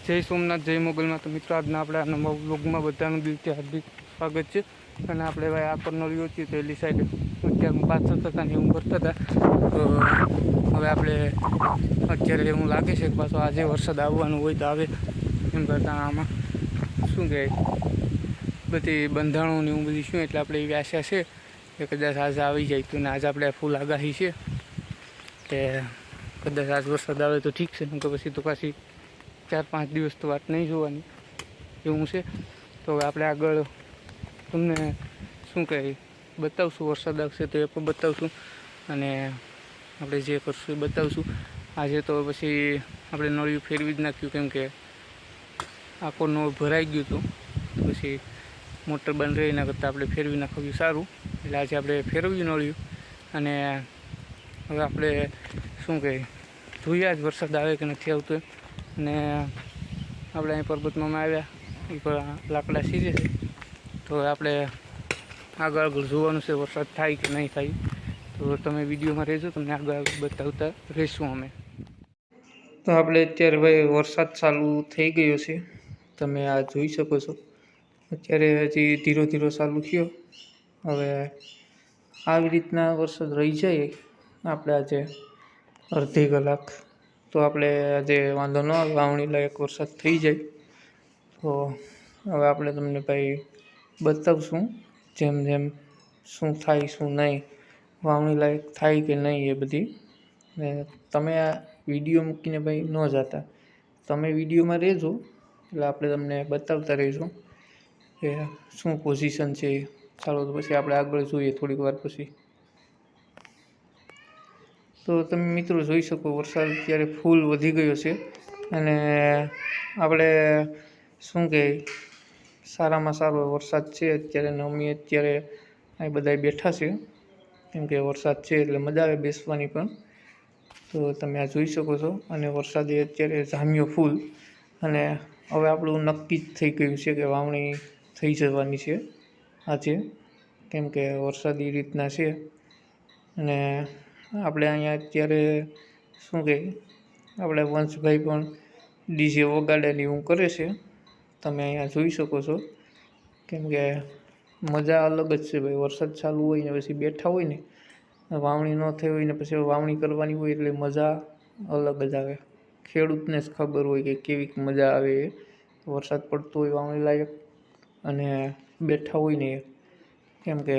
જય સોમનાથ, જય મોગલમાં. તો મિત્રો, આજના આપણે આ નવા વ્લોગમાં બધાનું દિલથી હાર્દિક સ્વાગત છે. અને આપણે ભાઈ આ પર નળીઓ છીએ તો એલી સાઈડ અત્યારે પાછળ થતા ને એવું કરતા હતા. તો હવે આપણે અત્યારે એવું લાગે છે કે પાછો આજે વરસાદ આવવાનું હોય તો આવે એમ કરતા આમાં. શું કહેવાય બધી બંધાણો ને એવું બધું શું? એટલે આપણે એવી આશા છે કે કદાચ આજે આવી જાય તો ને આજે આપણે ફૂલ આગાહી છે કે કદાચ આજ વરસાદ આવે તો ઠીક છે નહીં તો પછી તો પાછી ચાર પાંચ દિવસ તો વાત નહીં જોવાની. એવું છે. તો હવે આપણે આગળ તમને શું કહે બતાવશું. વરસાદ આવશે તો એ પણ બતાવશું. અને આપણે જે કરશું એ બતાવશું. આજે તો પછી આપણે નળિયું ફેરવી જ નાખ્યું કેમ કે આખો નળ ભરાઈ ગયું હતું. પછી મોટર બંધ રહી એના કરતાં આપણે ફેરવી નાખવું સારું. એટલે આજે આપણે ફેરવ્યું નળિયું. અને હવે આપણે શું કહે, જોઈએ આજ વરસાદ આવે કે નથી આવતો એમ. અને આપણે અહીં પર્વતમાં આવ્યા. એ લાકડા સીજે છે. તો આપણે આગળ આગળ જોવાનું છે વરસાદ થાય કે નહીં થાય. તો તમે વિડીયોમાં રહેજો, તમને આગળ આગળ બતાવતા રહીશું અમે. તો આપણે અત્યારે ભાઈ વરસાદ ચાલુ થઈ ગયો છે. તમે આ જોઈ શકો છો. અત્યારે હજી ધીરો ધીરો ચાલુ થયો. હવે આવી રીતના વરસાદ રહી જાય. આપણે આજે અડધી કલાક તો આપણે આજે વાંધો ન આવે, વાવણી લાયક વરસાદ થઈ જાય. તો હવે આપણે તમને ભાઈ બતાવશું જેમ જેમ શું થાય, શું નહીં, વાવણી લાયક થાય કે નહીં એ બધી. ને તમે આ વીડિયો મૂકીને ભાઈ ન જતા. તમે વિડીયોમાં રહેજો, એટલે આપણે તમને બતાવતા રહીશું કે શું પોઝિશન છે. ચાલો તો પછી આપણે આગળ જોઈએ થોડીક વાર પછી. તો તમે મિત્રો જોઈ શકો, વરસાદ અત્યારે ફૂલ વધી ગયો છે. અને આપણે શું કહે સારામાં સારો વરસાદ છે અત્યારે ને અમે અત્યારે અહીં બધા બેઠા છે. કેમ કે વરસાદ છે એટલે મજા આવે બેસવાની પણ. તો તમે આ જોઈ શકો છો. અને વરસાદે અત્યારે જામ્યો ફૂલ. અને હવે આપણું નક્કી જ થઈ ગયું છે કે વાવણી થઈ જવાની છે આજે. કેમ કે વરસાદી રીતના છે. અને આપણે અહીંયા અત્યારે શું કહે આપણે વંશભાઈ પણ ડીજે વગાડેલી એવું કરે છે. તમે અહીંયા જોઈ શકો છો. કેમ કે મજા અલગ જ છે ભાઈ. વરસાદ ચાલુ હોય ને પછી બેઠા હોય ને, વાવણી ન થઈ હોય ને પછી વાવણી કરવાની હોય એટલે મજા અલગ જ આવે. ખેડૂતને જ ખબર હોય કે કેવી મજા આવે વરસાદ પડતો હોય વાવણી લાયક અને બેઠા હોય ને કેમ કે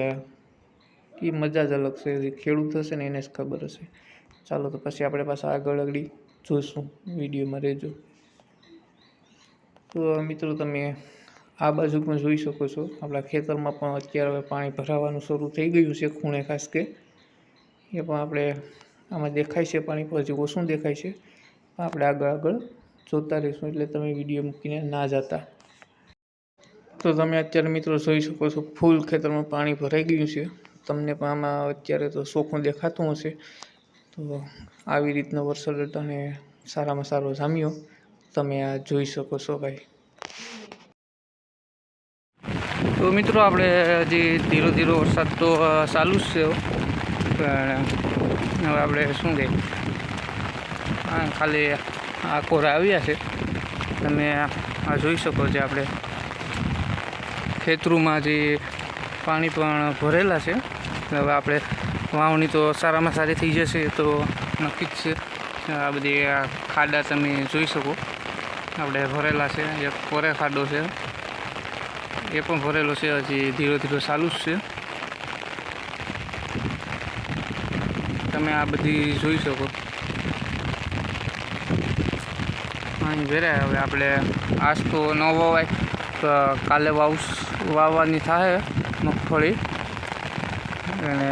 એ મજા જ અલગ છે. ખેડૂત હશે ને એને જ ખબર હશે. ચાલો તો પછી આપણે પાછા આગળ આગળ જોઈશું. વિડીયોમાં રહેજો. તો મિત્રો તમે આ બાજુ પણ જોઈ શકો છો. આપણા ખેતરમાં પણ અત્યારે હવે પાણી ભરાવાનું શરૂ થઈ ગયું છે ખૂણે ખાસ કે. એ પણ આપણે આમાં દેખાય છે પાણી પછી ઓછું દેખાય છે. આપણે આગળ આગળ જોતા રહીશું. એટલે તમે વીડિયો મૂકીને ના જતા. તો તમે અત્યારે મિત્રો જોઈ શકો છો, ફૂલ ખેતરમાં પાણી ભરાઈ ગયું છે. તમને પણ આમાં અત્યારે તો શોખું દેખાતું હશે. તો આવી રીતનો વરસાદ અને સારામાં સારો જામ્યો. તમે આ જોઈ શકો છો ભાઈ. તો મિત્રો આપણે હજી ધીરો ધીરો વરસાદ તો ચાલુ જ છે પણ હવે આપણે શું કહે ખાલી આ કોરા આવ્યા છે. તમે આ જોઈ શકો છો આપણે ખેતરોમાં જે પાણી પણ ભરેલા છે. હવે આપણે વાવણી તો સારામાં સારી થઈ જશે તો નક્કી જ છે. આ બધી આ ખાડા તમે જોઈ શકો. આપણે ભરેલા છે. એક કોરે ખાડો છે. એ પણ ભરેલો છે. હજી ધીરે ધીરે ચાલુ જ છે. તમે આ બધી જોઈ શકો. અહીં ભેરાય હવે આપણે આજ તો ન વવાય. કાલે વાવ વાવવાની થાય મગફળી અને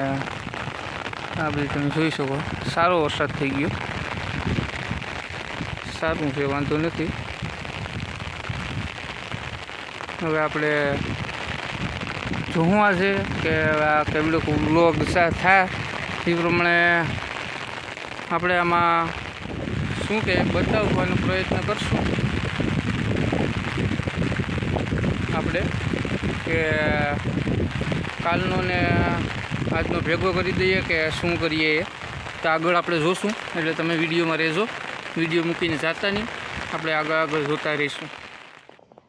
આ બધી તમે જોઈ શકો. સારો વરસાદ થઈ ગયો. સારું છે, વાંધો નથી. હવે આપણે જોવા છે કે આ કેવડો વ્લોગ થાય. એ પ્રમાણે આપણે આમાં શું કે બતાવવાનો પ્રયત્ન કરશું. આપણે કે કાલનો ને આજનો ભેગો કરી દઈએ કે શું કરીએ એ. તો આગળ આપણે જોશું. એટલે તમે વિડીયોમાં રહેજો. વીડિયો મૂકીને જાતા નહીં. આપણે આગળ આગળ જોતા રહીશું.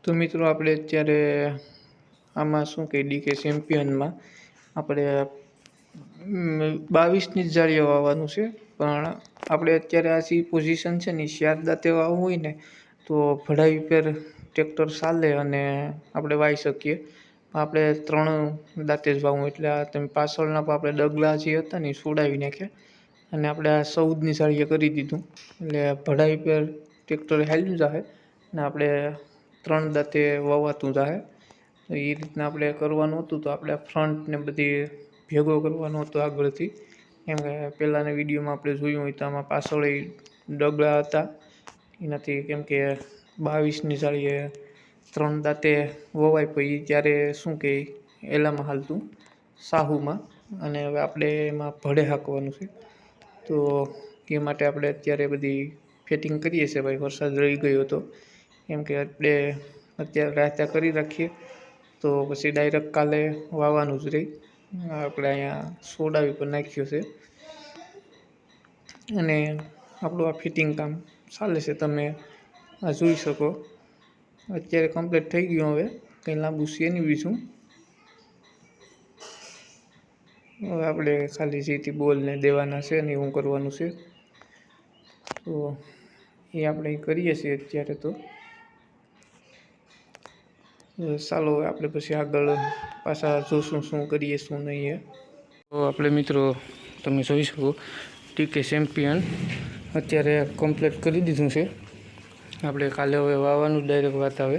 તો મિત્રો આપણે અત્યારે આમાં શું કહી ડીકે ચેમ્પિયનમાં આપણે બાવીસની જ જાળીઓ વાવવાનું છે. પણ આપણે અત્યારે આ સી પોઝિશન છે ને શારદા તેવા વાવવું હોય ને તો ભડાઈ પર ટ્રેક્ટર ચાલે અને આપણે વાવી શકીએ. આપણે ત્રણ દાંતે જ વાવવું એટલે આ તમે પાછળના પણ આપણે ડગલા જે હતા ને એ છોડાવી નાખ્યા. અને આપણે આ ચૌદની સાડીએ કરી દીધું. એટલે ભડાઈ પર ટ્રેક્ટર હાલ્યું જાહે અને આપણે ત્રણ દાંતે વવાતું જાહે. તો એ રીતના આપણે કરવાનું હતું તો આપણે ફ્રન્ટ ને બધી ભેગો કરવાનો હતો આગળથી. કેમ કે પહેલાંના વિડીયોમાં આપણે જોયું હોય તો આમાં પાછળ ડગલા હતા. એનાથી કેમ કે બાવીસની સાળીએ ત્રણ દાંતે વવાય પછી ત્યારે શું કહે એલામાં હાલતું, સાહુમાં. અને હવે આપણે એમાં ભડે હાંકવાનું છે. તો એ માટે આપણે અત્યારે બધી ફિટિંગ કરીએ છીએ ભાઈ. વરસાદ રહી ગયો હતો એમ કે આપણે અત્યારે રાતે કરી રાખીએ. તો પછી ડાયરેક્ટ કાલે વાવવાનું જ રહી. આપણે અહીંયા સોડાવી પર નાખ્યું છે. અને આપણું આ ફિટિંગ કામ ચાલે છે. તમે આ જોઈ શકો. અત્યારે કમ્પ્લીટ થઈ ગયું હવે. કંઈ લાંબુ બીજું હવે આપણે ખાલી જેથી બોલને દેવાના છે ને એવું કરવાનું છે. તો એ આપણે કરીએ છીએ અત્યારે તો. ચાલો આપણે પછી આગળ પાછા જોશું શું કરીએ, શું નહીં એ. તો આપણે મિત્રો, તમે જોઈ શકો, ટીકે ચેમ્પિયન અત્યારે કમ્પ્લીટ કરી દીધું છે. આપણે કાલે હવે વાવવાનું ડાયરેક્ટ વાત આવે.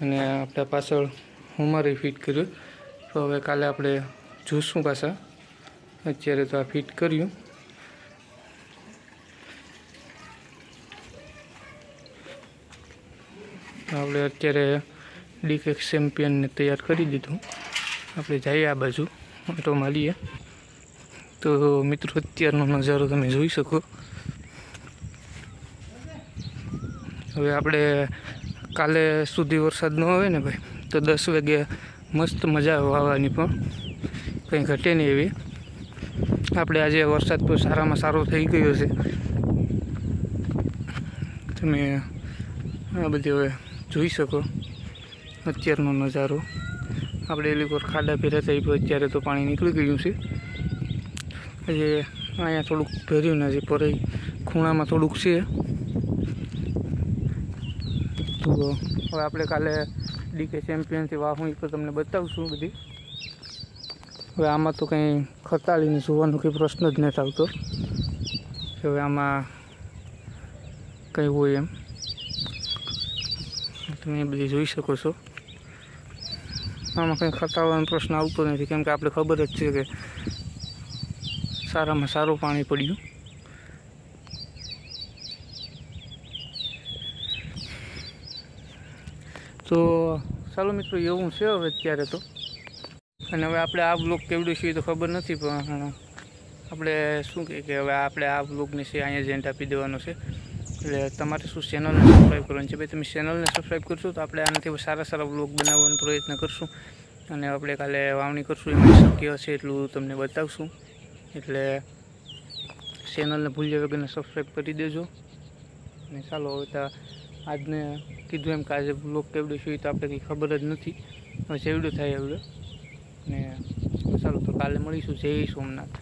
અને આપણે પાછળ હુમારે ફિટ કર્યું. તો હવે કાલે આપણે જોશું પાછા. અત્યારે તો આ ફિટ કર્યું. આપણે અત્યારે ડીકેક ચેમ્પિયનને તૈયાર કરી દીધું. આપણે જઈએ આ બાજુ. તો માલીએ તો મિત્રો, અત્યારનો નજારો તમે જોઈ શકો. હવે આપણે કાલે સુધી વરસાદ ન આવે ને ભાઈ, તો દસ વાગે મસ્ત મજા વાવવાની પણ. કંઈ ઘટે નહીં એવી. આપણે આજે વરસાદ પણ સારામાં સારો થઈ ગયો છે. તમે આ બધી હવે જોઈ શકો અત્યારનો નજારો. આપણે એલી પર ખાડા ભેરા થઈ પણ અત્યારે તો પાણી નીકળી ગયું છે. હજી અહીંયા થોડુંક ભર્યું ને હજી પર ખૂણામાં થોડુંક છે. તો હવે આપણે કાલે ડીકે ચેમ્પિયનથી વાહું એ પણ તમને બતાવશું બધી. હવે આમાં તો કંઈ ખતાળીને જોવાનો કંઈ પ્રશ્ન જ નથી આવતો. હવે આમાં કંઈ હોય એમ. તમે એ બધી જોઈ શકો છો. આમાં કંઈ ખતાળવાનો પ્રશ્ન આવતો નથી, કેમ કે આપણે ખબર જ છે કે સારામાં સારું પાણી પડ્યું. તો ચાલો મિત્રો, એવું છે હવે અત્યારે તો. અને હવે આપણે આ બ્લોગ કેવડું છે તો ખબર નથી, પણ આપણે શું કહીએ કે હવે આપણે આ બ્લોગને છે અહીંયા જ આપી દેવાનો છે. એટલે તમારે શું ચેનલને સબસ્ક્રાઈબ કરવાની છે? ભાઈ, તમે ચેનલને સબસ્ક્રાઈબ કરશો તો આપણે આનાથી સારા સારા બ્લોગ બનાવવાનો પ્રયત્ન કરશું. અને આપણે કાલે વાવણી કરશું, એમાં શક્ય હશે એટલું તમને બતાવશું. એટલે ચેનલને ભૂલ્યા વગરને સબસ્ક્રાઈબ કરી દેજો. અને ચાલો હવે તો આજને કીધું એમ કે આજે બ્લોગ કેવડું શું તો આપણે કંઈ ખબર જ નથી. હવે જેવડું થાય એવડું ને ચાલો તો કાલે મળીશું. જય સોમનાથ.